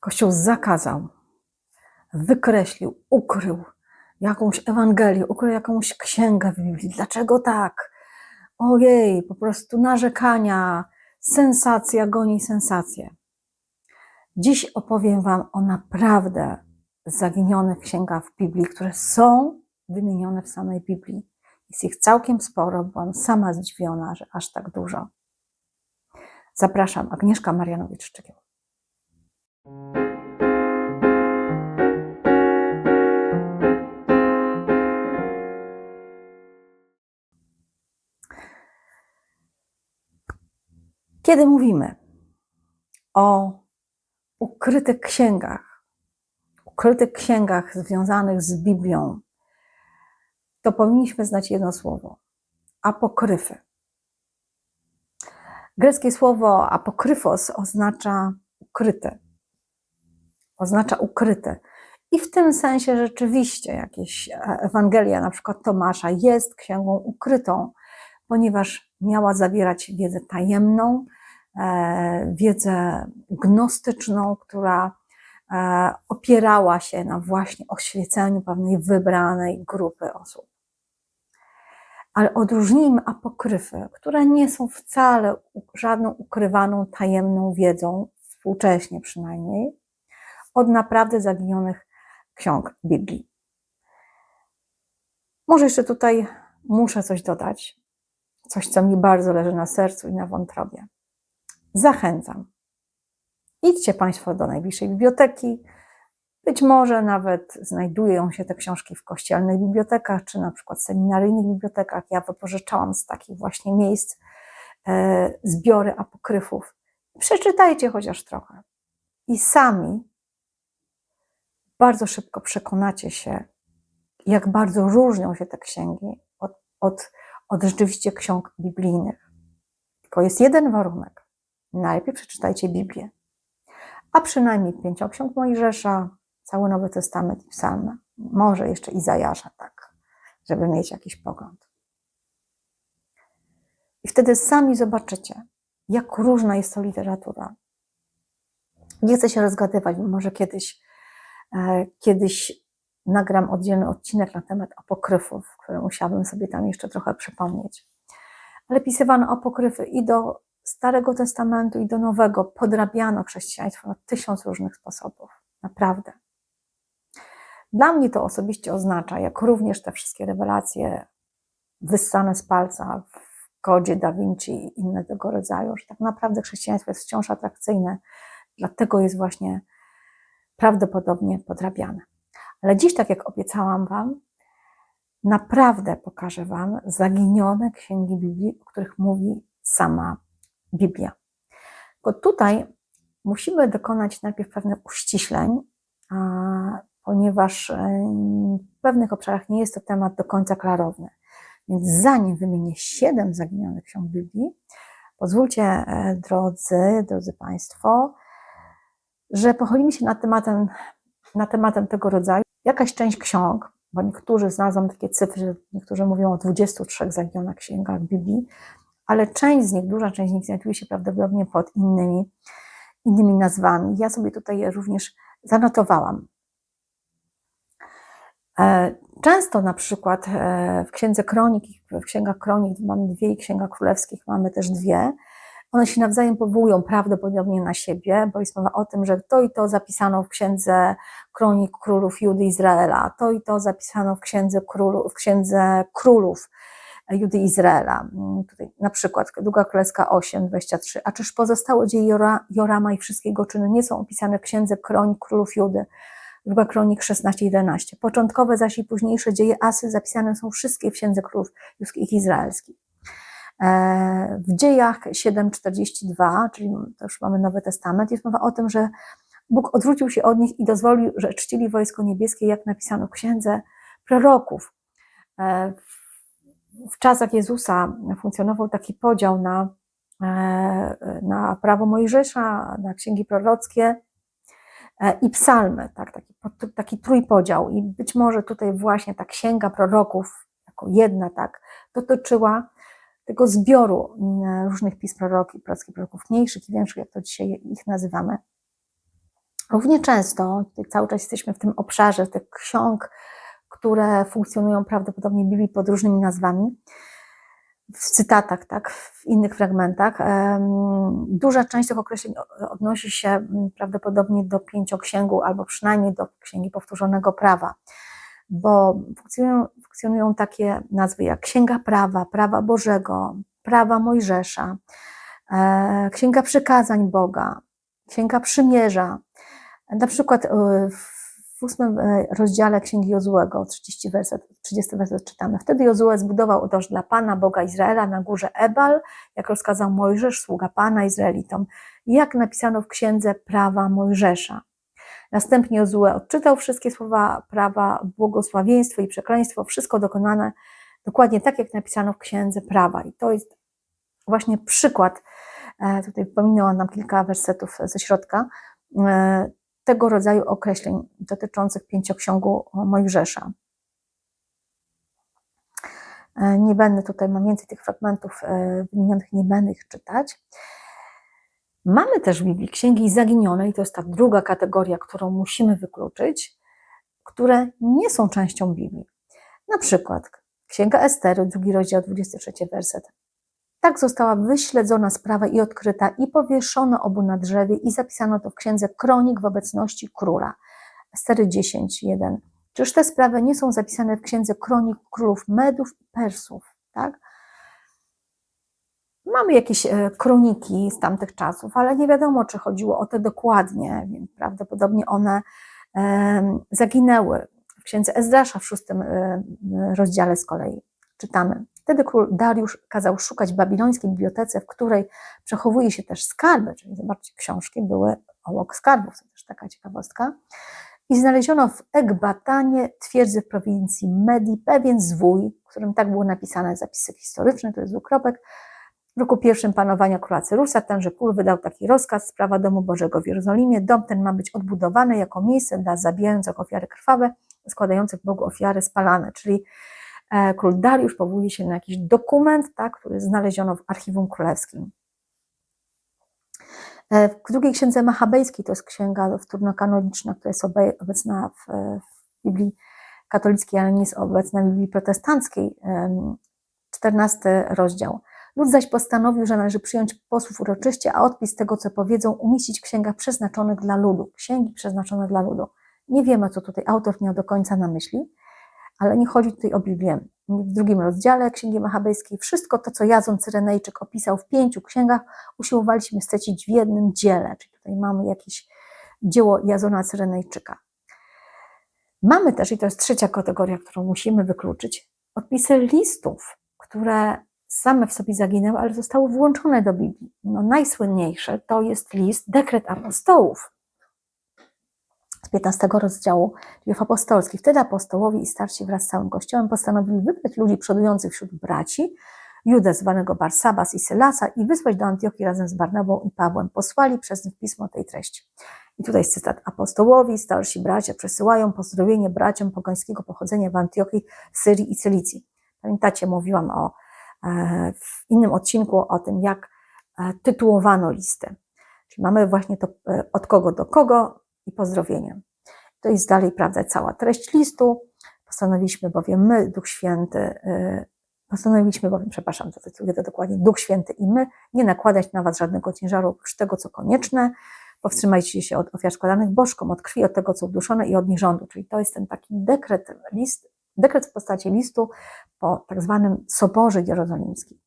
Kościół zakazał, wykreślił, ukrył jakąś Ewangelię, ukrył jakąś księgę w Biblii. Dlaczego tak? Ojej, po prostu narzekania, sensacja goni sensację. Dziś opowiem Wam o naprawdę zaginionych księgach w Biblii, które są wymienione w samej Biblii. Jest ich całkiem sporo, byłam sama zdziwiona, że aż tak dużo. Zapraszam, Agnieszka Marianowicz-Szczygieł. Kiedy mówimy o ukrytych księgach, ukrytych księgach związanych z Biblią, to powinniśmy znać jedno słowo apokryfy. Greckie słowo apokryfos oznacza ukryte. Oznacza ukryte. I w tym sensie rzeczywiście jakieś Ewangelia, na przykład Tomasza, jest księgą ukrytą, ponieważ miała zawierać wiedzę tajemną, e, wiedzę gnostyczną, która e, opierała się na właśnie oświeceniu pewnej wybranej grupy osób. Ale odróżnijmy apokryfy, które nie są wcale żadną ukrywaną, tajemną wiedzą, współcześnie przynajmniej, od naprawdę zaginionych ksiąg Biblii. Może jeszcze tutaj muszę coś dodać coś, co mi bardzo leży na sercu i na wątrobie. Zachęcam. Idźcie Państwo do najbliższej biblioteki. Być może nawet znajdują się te książki w kościelnych bibliotekach, czy na przykład seminaryjnych bibliotekach. Ja wypożyczałam z takich właśnie miejsc e, zbiory apokryfów. Przeczytajcie chociaż trochę. I sami bardzo szybko przekonacie się, jak bardzo różnią się te księgi od, od od rzeczywiście ksiąg biblijnych. Tylko jest jeden warunek. Najpierw przeczytajcie Biblię, a przynajmniej pięcioksiąg Mojżesza, cały Nowy Testament i Psalmy, może jeszcze Izajasza, tak, żeby mieć jakiś pogląd. I wtedy sami zobaczycie, jak różna jest to literatura. Nie chcę się rozgadywać, bo może kiedyś, kiedyś nagram oddzielny odcinek na temat apokryfów, które musiałabym sobie tam jeszcze trochę przypomnieć. Ale pisywano apokryfy i do Starego Testamentu, i do Nowego. Podrabiano chrześcijaństwo na tysiąc różnych sposobów. Naprawdę. Dla mnie to osobiście oznacza, jak również te wszystkie rewelacje wyssane z palca w kodzie Da Vinci i inne tego rodzaju, że tak naprawdę chrześcijaństwo jest wciąż atrakcyjne, dlatego jest właśnie prawdopodobnie podrabiane. Ale dziś, tak jak obiecałam Wam, naprawdę pokażę Wam zaginione księgi Biblii, o których mówi sama Biblia. Bo tutaj musimy dokonać najpierw pewnych uściśleń, ponieważ w pewnych obszarach nie jest to temat do końca klarowny. Więc zanim wymienię siedem zaginionych ksiąg Biblii, pozwólcie, e, drodzy, drodzy Państwo, że pochylimy się nad tematem, nad tematem tego rodzaju, jakaś część ksiąg, bo niektórzy znalazłam takie cyfry, niektórzy mówią o 23 zaginionych księgach Biblii, ale część z nich, duża część z nich znajduje się prawdopodobnie pod innymi, innymi nazwami. Ja sobie tutaj je również zanotowałam. E, często na przykład e, w Księdze Kronik, w Księgach Kronik mamy dwie i Księgach Królewskich mamy też dwie, one się nawzajem powołują prawdopodobnie na siebie, bo jest mowa o tym, że to i to zapisano w księdze kronik królów Judy Izraela, to i to zapisano w księdze, królu, w księdze królów Judy Izraela. Mm, tutaj na przykład Druga Królewska 8, 23. A czyż pozostałe dzieje Jorama i wszystkiego czyny nie są opisane w księdze kronik królów Judy? Druga Kronik 16, 11. Początkowe zaś i późniejsze dzieje Asy zapisane są wszystkie w księdze królów judzkich izraelskich. E, w dziejach 7:42, czyli to już mamy Nowy Testament, jest mowa o tym, że Bóg odwrócił się od nich i dozwolił, że czcili wojsko niebieskie, jak napisano w księdze proroków. E, w czasach Jezusa funkcjonował taki podział na, e, na prawo Mojżesza, na księgi prorockie i psalmy, tak, taki, taki trójpodział. I być może tutaj właśnie ta księga proroków, jako jedna, tak, dotyczyła tego zbioru mm, różnych pism proroki, prorockich proroków mniejszych i większych, jak to dzisiaj ich nazywamy. Równie często, tutaj cały czas jesteśmy w tym obszarze tych ksiąg, które funkcjonują prawdopodobnie Biblii pod różnymi nazwami, w cytatach, tak, w innych fragmentach. Duża część tych określeń odnosi się mm, prawdopodobnie do pięcioksięgu, albo przynajmniej do Księgi Powtórzonego Prawa, bo funkcjonują, funkcjonują takie nazwy jak Księga Prawa, Prawa Bożego, Prawa Mojżesza, e, Księga Przykazań Boga, Księga Przymierza. Na przykład e, w ósmym e, rozdziale Księgi Jozułego, 30 werset, 30 werset czytamy. Wtedy Jozue zbudował otoż dla Pana, Boga Izraela, na górze Ebal, jak rozkazał Mojżesz, sługa Pana Izraelitom, jak napisano w księdze prawa Mojżesza. Następnie Jozue odczytał wszystkie słowa prawa, błogosławieństwo i przekleństwo, wszystko dokonane dokładnie tak, jak napisano w księdze prawa. I to jest właśnie przykład, e, tutaj pominęłam nam kilka wersetów ze środka, e, tego rodzaju określeń dotyczących pięcioksiągu Mojżesza. E, Nie będę tutaj, mam więcej tych fragmentów wymienionych, nie będę ich czytać. Mamy też w Biblii księgi zaginione, i to jest ta druga kategoria, którą musimy wykluczyć, które nie są częścią Biblii. Na przykład Księga Estery, drugi rozdział, 23 werset. Tak została wyśledzona sprawa i odkryta i powieszona obu na drzewie i zapisano to w księdze kronik w obecności króla. Estery 10.1. Czyż te sprawy nie są zapisane w księdze kronik królów Medów i Persów? Tak? Mamy jakieś e, kroniki z tamtych czasów, ale nie wiadomo, czy chodziło o te dokładnie, więc prawdopodobnie one zaginęły. W księdze Ezdrasza w szóstym e, rozdziale z kolei czytamy. Wtedy król Dariusz kazał szukać babilońskiej bibliotece, w której przechowuje się też skarby, czyli zobaczcie, książki były obok skarbów, to też taka ciekawostka. I znaleziono w Ekbatanie, twierdzy w prowincji Medii, pewien zwój, w którym tak było napisane zapisy historyczne, to jest dwukropek. W roku pierwszym panowania króla Cyrusa tenże król wydał taki rozkaz, sprawa domu Bożego w Jerozolimie. Dom ten ma być odbudowany jako miejsce dla zabijających ofiary krwawe, składających Bogu ofiary spalane, czyli e, król Dariusz powołuje się na jakiś dokument, tak, który znaleziono w archiwum królewskim. E, W drugiej księdze machabejskiej, to jest księga wtórnokanoniczna, która jest obe- obecna w, w Biblii katolickiej, ale nie jest obecna w Biblii protestanckiej, em, 14 rozdział. Lud zaś postanowił, że należy przyjąć posłów uroczyście, a odpis tego, co powiedzą, umieścić w księgach przeznaczonych dla ludu. Księgi przeznaczone dla ludu. Nie wiemy, co tutaj autor miał do końca na myśli, ale nie chodzi tutaj o Biblię. W drugim rozdziale Księgi Machabejskiej wszystko to, co Jazon Cyrenejczyk opisał w pięciu księgach, usiłowaliśmy strecić w jednym dziele. Czyli tutaj mamy jakieś dzieło Jazona Cyrenejczyka. Mamy też, i to jest trzecia kategoria, którą musimy wykluczyć, odpisy listów, które same w sobie zaginęły, ale zostały włączone do Biblii. No, najsłynniejsze to jest list Dekret Apostołów z 15 rozdziału dziejów apostolskich. Wtedy apostołowie i starsi wraz z całym kościołem postanowili wybrać ludzi przodujących wśród braci, Judę zwanego Barsabas i Sylasa i wysłać do Antiochii razem z Barnabą i Pawłem. Posłali przez nich pismo tej treści. I tutaj jest cytat. Apostołowi, starsi bracia przesyłają pozdrowienie braciom pogańskiego pochodzenia w Antiochii, Syrii i Cylicji. Pamiętacie, mówiłam o, w innym odcinku o tym, jak e, tytułowano listy. Czyli mamy właśnie to e, od kogo do kogo i pozdrowienie. To jest dalej, prawda, cała treść listu. Postanowiliśmy bowiem my, Duch Święty, e, Postanowiliśmy bowiem, przepraszam, to dokładnie, Duch Święty i my, nie nakładać na was żadnego ciężaru oprócz tego, co konieczne. Powstrzymajcie się od ofiar składanych bożkom, od krwi, od tego, co uduszone i od nierządu. Czyli to jest ten taki dekret, list, dekret w postaci listu po tak zwanym Soborze Jerozolimskim.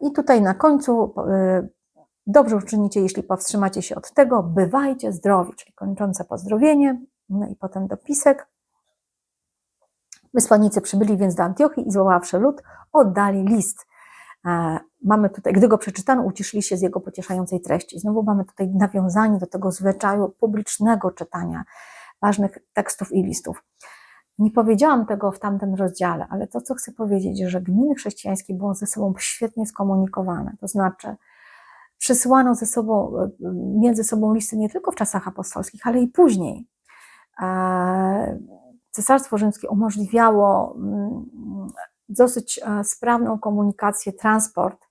I tutaj na końcu y, dobrze uczynicie, jeśli powstrzymacie się od tego, bywajcie zdrowi, czyli kończące pozdrowienie, no i potem dopisek. Wysłannicy przybyli więc do Antiochii i zwoławszy lud, oddali list. Mamy tutaj, gdy go przeczytano, ucieszyli się z jego pocieszającej treści. Znowu mamy tutaj nawiązanie do tego zwyczaju publicznego czytania ważnych tekstów i listów. Nie powiedziałam tego w tamtym rozdziale, ale to, co chcę powiedzieć, że gminy chrześcijańskie były ze sobą świetnie skomunikowane. To znaczy, przesyłano ze sobą, między sobą listy nie tylko w czasach apostolskich, ale i później. E, Cesarstwo Rzymskie umożliwiało mm, dosyć e, sprawną komunikację, transport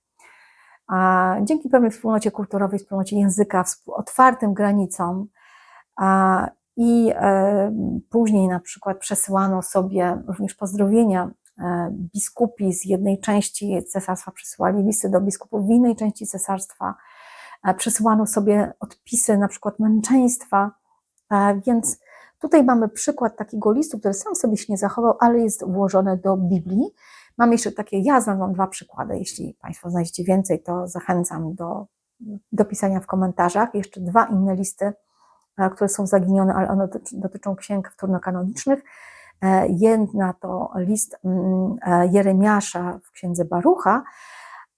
dzięki pewnej wspólnocie kulturowej, wspólnocie języka, otwartym granicom i e, później na przykład przesyłano sobie również pozdrowienia e, biskupi z jednej części cesarstwa przesyłali listy do biskupów w innej części cesarstwa, e, przesyłano sobie odpisy na przykład męczeństwa, więc tutaj mamy przykład takiego listu, który sam sobie się nie zachował, ale jest włożony do Biblii. Mam jeszcze takie, ja znam dwa przykłady, jeśli Państwo znajdziecie więcej, to zachęcam do, do pisania w komentarzach. Jeszcze dwa inne listy, które są zaginione, ale one dotyczą księg wtórnokanonicznych. E, jedna to list mm, e, Jeremiasza w księdze Barucha,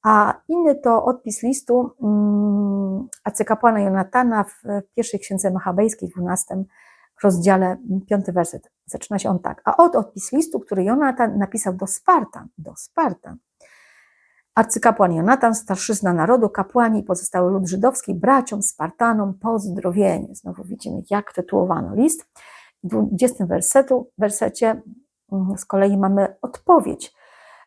a inny to odpis listu mm, arcykapłana Jonatana w pierwszej księdze machabejskiej, w 12 rozdziale, piąty werset. Zaczyna się on tak. A od odpis listu, który Jonatan napisał do Spartan, do Spartan. Arcykapłan Jonatan, starszyzna narodu, kapłani i pozostały lud żydowski, braciom Spartanom pozdrowienie. Znowu widzimy, jak tytułowano list. W 20 wersetu, wersecie mm, z kolei mamy odpowiedź,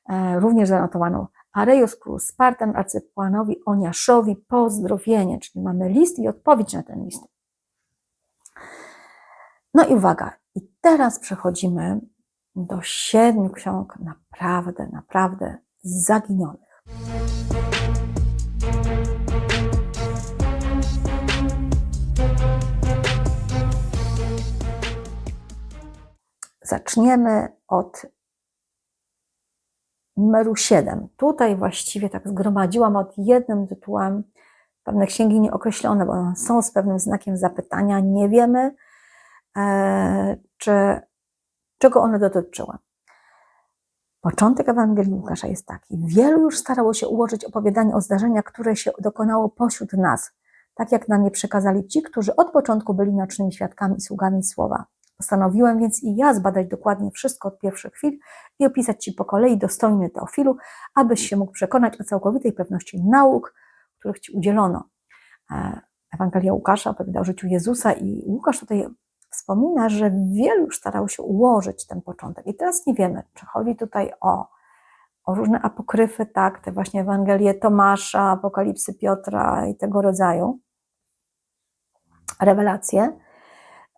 e, również zanotowaną. Areus król Spartan arcykapłanowi Oniaszowi pozdrowienie, czyli mamy list i odpowiedź na ten list. No i uwaga, i teraz przechodzimy do siedmiu ksiąg naprawdę, naprawdę zaginionych. Zaczniemy od numeru 7. Tutaj właściwie tak zgromadziłam od jednym tytułem pewne księgi nieokreślone, bo one są z pewnym znakiem zapytania. Nie wiemy, e, czy, czego one dotyczyły. Początek Ewangelii Łukasza jest taki. Wielu już starało się ułożyć opowiadanie o zdarzeniach, które się dokonało pośród nas, tak jak nam je przekazali ci, którzy od początku byli nacznymi świadkami i sługami słowa. Postanowiłem więc i ja zbadać dokładnie wszystko od pierwszych chwil i opisać Ci po kolei dostojny Teofilu, abyś się mógł przekonać o całkowitej pewności nauk, których Ci udzielono. E, Ewangelia Łukasza opowiada o życiu Jezusa i Łukasz tutaj wspomina, że wielu już starało się ułożyć ten początek. I teraz nie wiemy, czy chodzi tutaj o, o różne apokryfy, tak, te właśnie Ewangelie Tomasza, Apokalipsy Piotra i tego rodzaju rewelacje,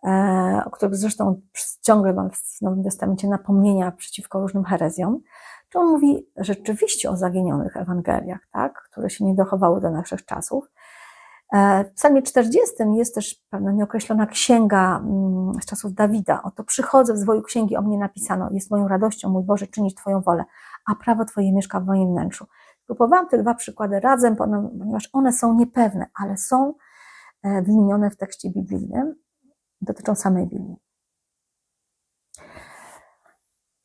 E, o których zresztą ciągle mam w Nowym Testamencie napomnienia przeciwko różnym herezjom, to on mówi rzeczywiście o zaginionych Ewangeliach, tak, które się nie dochowały do naszych czasów. E, w psalmie 40 jest też pewna nieokreślona księga mm, z czasów Dawida. Oto przychodzę w zwoju księgi, o mnie napisano, jest moją radością, mój Boże, czynić Twoją wolę, a prawo Twoje mieszka w moim wnętrzu. Próbowałam te dwa przykłady razem, ponieważ one są niepewne, ale są e, wymienione w tekście biblijnym dotyczą samej Biblii.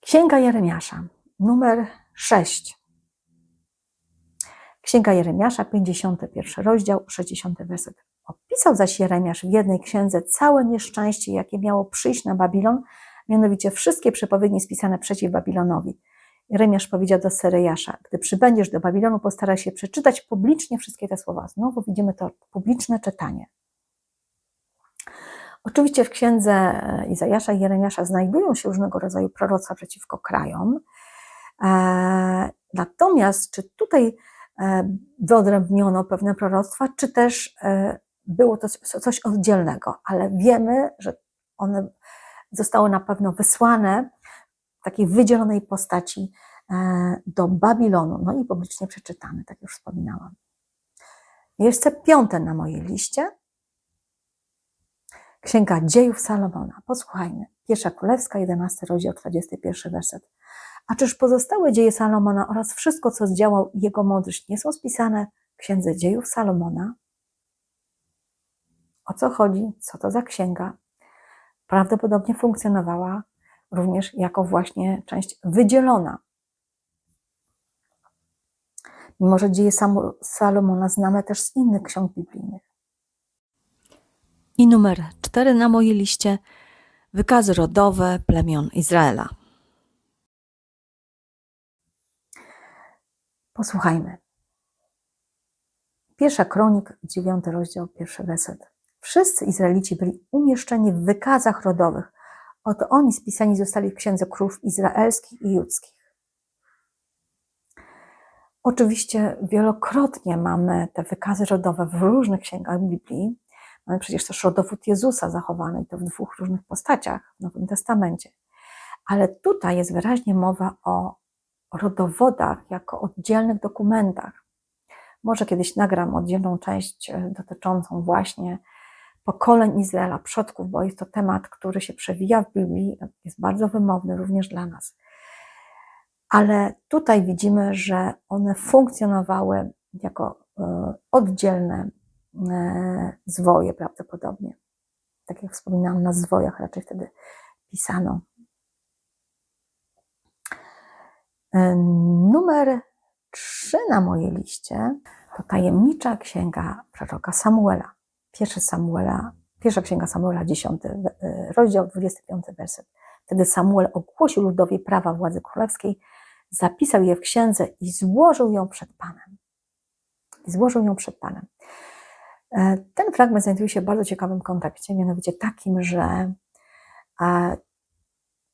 Księga Jeremiasza, numer 6. Księga Jeremiasza, 51 rozdział, 60 werset. Opisał zaś Jeremiasz w jednej księdze całe nieszczęście, jakie miało przyjść na Babilon, mianowicie wszystkie przepowiednie spisane przeciw Babilonowi. Jeremiasz powiedział do Serejasza, gdy przybędziesz do Babilonu, postaraj się przeczytać publicznie wszystkie te słowa. Znowu widzimy to publiczne czytanie. Oczywiście w księdze e, Izajasza i Jeremiasza znajdują się różnego rodzaju proroctwa przeciwko krajom. E, natomiast czy tutaj wyodrębniono pewne proroctwa, czy też było to coś oddzielnego, ale wiemy, że one zostały na pewno wysłane w takiej wydzielonej postaci do Babilonu, no i publicznie przeczytane, tak już wspominałam. Jeszcze piąte na mojej liście Księga Dziejów Salomona. Posłuchajmy. Pierwsza Królewska, 11 rozdział, 21 werset. A czyż pozostałe dzieje Salomona oraz wszystko, co zdziałał jego mądrość, nie są spisane w Księdze Dziejów Salomona? O co chodzi? Co to za księga? Prawdopodobnie funkcjonowała również jako właśnie część wydzielona. Mimo, że dzieje Salomona znamy też z innych ksiąg biblijnych. I numer cztery na mojej liście wykazy rodowe plemion Izraela. Posłuchajmy. Pierwsza kronik, dziewiąty rozdział, pierwszy werset. Wszyscy Izraelici byli umieszczeni w wykazach rodowych. Oto oni spisani zostali w księdze królów izraelskich i judzkich. Oczywiście wielokrotnie mamy te wykazy rodowe w różnych księgach Biblii. Mamy przecież też rodowód Jezusa zachowany, i to w dwóch różnych postaciach w Nowym Testamencie. Ale tutaj jest wyraźnie mowa o rodowodach jako oddzielnych dokumentach. Może kiedyś nagram oddzielną część e, dotyczącą właśnie pokoleń Izraela, przodków, bo jest to temat, który się przewija w Biblii, jest bardzo wymowny również dla nas. Ale tutaj widzimy, że one funkcjonowały jako e, oddzielne e, zwoje prawdopodobnie. Tak jak wspominałam, na zwojach raczej wtedy pisano. E, numer trzy na mojej liście to tajemnicza księga proroka Samuela. Pierwszy Samuela, pierwsza księga Samuela, 10 rozdział, 25 werset. Wtedy Samuel ogłosił ludowi prawa władzy królewskiej, zapisał je w księdze i złożył ją przed Panem. I złożył ją przed Panem. E, ten fragment znajduje się w bardzo ciekawym kontekście, mianowicie takim, że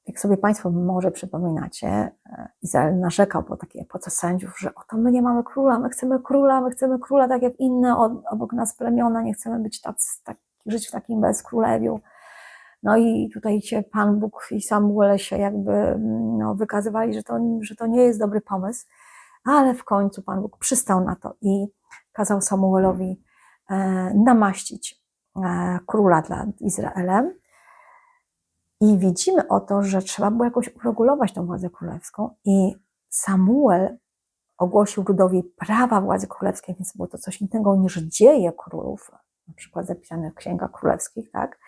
jak sobie Państwo może przypominacie, e, Izrael narzekał po takiej epoce sędziów, że oto my nie mamy króla, my chcemy króla, my chcemy króla tak jak inne obok nas plemiona, nie chcemy być tacy, tak, żyć w takim bezkrólewiu. No i tutaj się Pan Bóg i Samuel się jakby mm, no, wykazywali, że to, że to nie jest dobry pomysł, ale w końcu Pan Bóg przystał na to i kazał Samuelowi e, namaścić e, króla dla Izraelem. I widzimy oto, że trzeba było jakoś uregulować tą władzę królewską i Samuel ogłosił ludowi prawa władzy królewskiej, więc było to coś innego niż dzieje królów, na przykład zapisane w księgach królewskich, tak?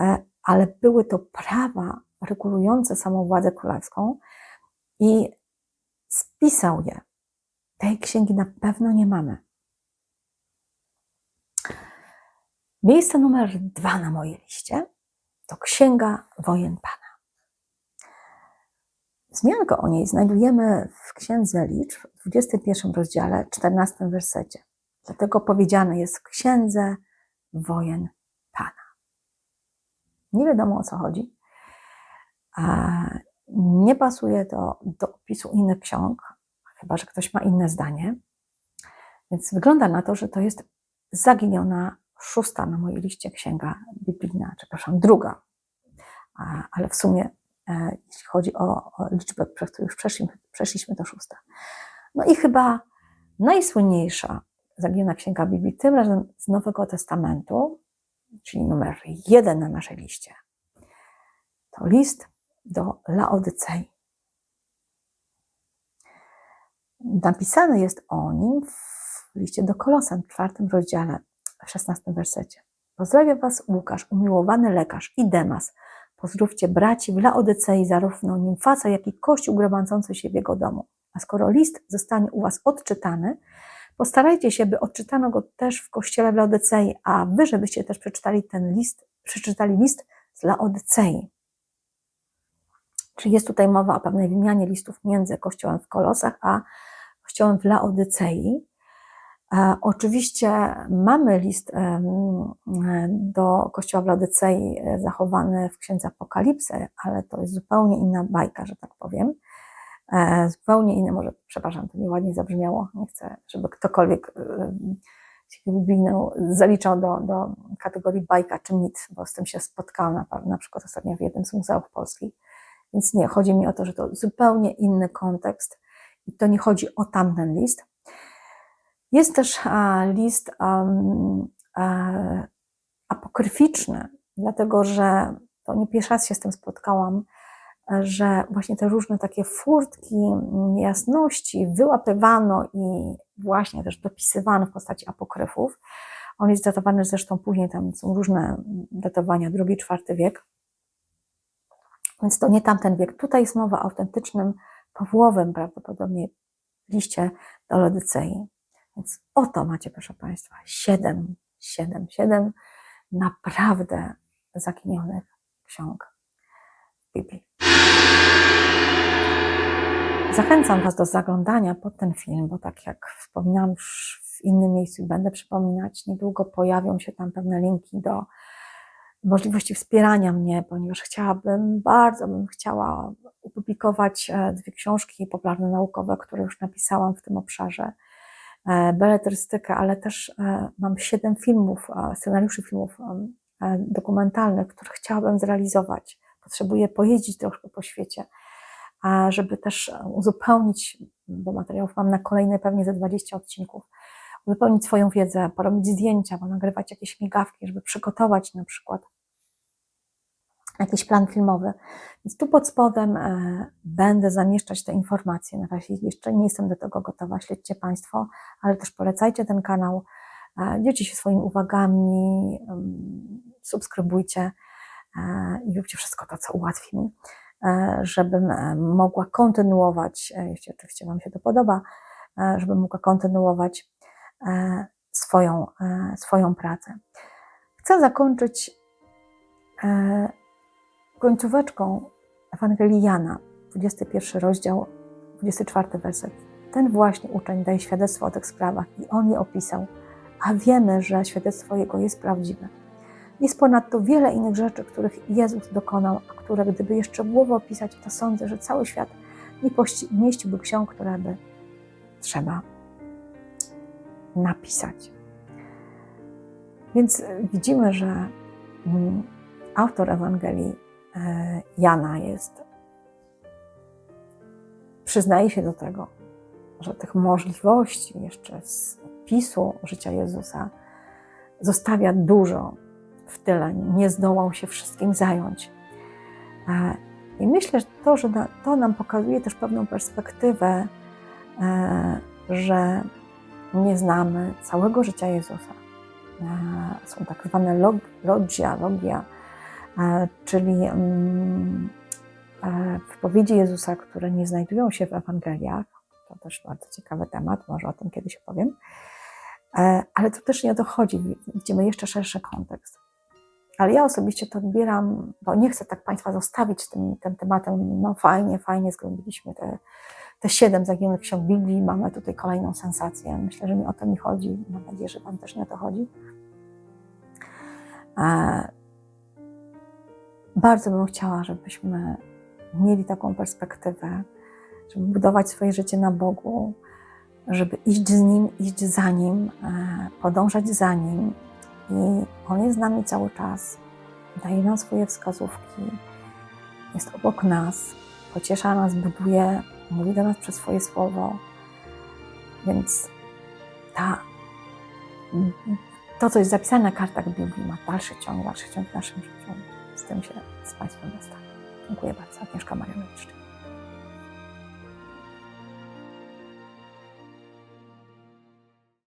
E, ale były to prawa regulujące samą władzę królewską i spisał je. Tej księgi na pewno nie mamy. Miejsce numer dwa na mojej liście to Księga Wojen Pana. Wzmiankę o niej znajdujemy w Księdze Liczb, w 21 rozdziale, 14 wersecie. Dlatego powiedziane jest w Księdze Wojen nie wiadomo o co chodzi. Nie pasuje to do opisu innych ksiąg, chyba że ktoś ma inne zdanie. Więc wygląda na to, że to jest zaginiona szósta na mojej liście księga biblijna, przepraszam, druga. Ale w sumie, e, jeśli chodzi o, liczbę, przez którą już przeszliśmy, przeszliśmy, to szósta. No i chyba najsłynniejsza zaginiona księga Biblii, tym razem z Nowego Testamentu, czyli numer jeden na naszej liście, to list do Laodycei. Napisane jest o nim w liście do Kolosan, w czwartym rozdziale, w szesnastym wersecie. Pozdrawiam Was Łukasz, umiłowany lekarz i Demas. Pozdrówcie braci w Laodycei, zarówno Nimfaca, jak i Kościół gromadzący się w jego domu. A skoro list zostanie u Was odczytany, Postarajcie się, by odczytano go też w kościele w Laodycei, a wy, żebyście też przeczytali ten list, przeczytali list z Laodycei. Czyli jest tutaj mowa o pewnej wymianie listów między kościołem w Kolosach a kościołem w Laodycei. E, oczywiście mamy list do kościoła w Laodycei e, zachowany w księdze Apokalipsy, ale to jest zupełnie inna bajka, że tak powiem. E, zupełnie inne, może, przepraszam, to nieładnie zabrzmiało, nie chcę, żeby ktokolwiek e, biblijną zaliczał do, do kategorii bajka czy mit, bo z tym się spotkałam na, na przykład ostatnio w jednym z muzeów polskich. Więc nie, chodzi mi o to, że to zupełnie inny kontekst i to nie chodzi o tamten list. Jest też list a, apokryficzny, dlatego że to nie pierwszy raz się z tym spotkałam, że właśnie te różne takie furtki niejasności wyłapywano i właśnie też dopisywano w postaci apokryfów. On jest datowany zresztą później, tam są różne datowania, drugi, czwarty wiek. Więc to nie tamten wiek. Tutaj jest mowa o autentycznym, Pawłowym prawdopodobnie liście do Lodycei. Więc oto macie, proszę Państwa, siedem, siedem, siedem naprawdę zaginionych ksiąg Biblii. Zachęcam Was do zaglądania pod ten film, bo tak jak wspominałam już w innym miejscu i będę przypominać, niedługo pojawią się tam pewne linki do możliwości wspierania mnie, ponieważ chciałabym, bardzo bym chciała opublikować e, dwie książki popularno-naukowe, które już napisałam w tym obszarze, e, beletrystykę, ale też e, mam siedem filmów, scenariuszy filmów dokumentalnych, które chciałabym zrealizować. Potrzebuję pojeździć troszkę po świecie, żeby też uzupełnić, bo materiałów mam na kolejne pewnie ze 20 odcinków, wypełnić swoją wiedzę, porobić zdjęcia, bo nagrywać jakieś migawki, żeby przygotować na przykład jakiś plan filmowy. Więc tu pod spodem e, będę zamieszczać te informacje. Na razie jeszcze nie jestem do tego gotowa, śledźcie Państwo, ale też polecajcie ten kanał, e, dzielcie się swoimi uwagami, subskrybujcie e, i róbcie wszystko to, co ułatwi mi, żebym mogła kontynuować, jeśli oczywiście Wam się to podoba, żebym mogła kontynuować swoją, swoją pracę. Chcę zakończyć końcóweczką Ewangelii Jana, 21 rozdział, 24 werset. Ten właśnie uczeń daje świadectwo o tych sprawach i on je opisał, a wiemy, że świadectwo jego jest prawdziwe. Jest ponadto wiele innych rzeczy, których Jezus dokonał, a które gdyby jeszcze było opisać, to sądzę, że cały świat nie mieściłby ksiąg, które by trzeba napisać. Więc widzimy, że mm, autor Ewangelii Jana jest, przyznaje się do tego, że tych możliwości jeszcze z opisu życia Jezusa zostawia dużo w tyle, nie zdołał się wszystkim zająć. E, I myślę, że to, że to nam pokazuje też pewną perspektywę, e, że nie znamy całego życia Jezusa. Są tak zwane log, logia, logia, E, czyli mm, e, wypowiedzi Jezusa, które nie znajdują się w Ewangeliach. To też bardzo ciekawy temat, może o tym kiedyś opowiem. E, ale to też nie o to chodzi, widzimy jeszcze szerszy kontekst. Ale ja osobiście to odbieram, bo nie chcę tak Państwa zostawić tym, tym tematem, no fajnie, fajnie, zgłębiliśmy te, te siedem zaginionych ksiąg Biblii, mamy tutaj kolejną sensację. Myślę, że nie o to mi chodzi, mam nadzieję, że Wam też nie o to chodzi. Bardzo bym chciała, żebyśmy mieli taką perspektywę, żeby budować swoje życie na Bogu, żeby iść z Nim, iść za Nim, e, podążać za Nim. I On jest z nami cały czas, daje nam swoje wskazówki, jest obok nas, pociesza nas, buduje, mówi do nas przez swoje słowo. Więc ta, to, co jest zapisane na kartach Biblii, ma dalszy ciąg, dalszy ciąg w naszym życiu. Z tym się z Państwem zostawiam. Dziękuję bardzo. Agnieszka Marianowicz.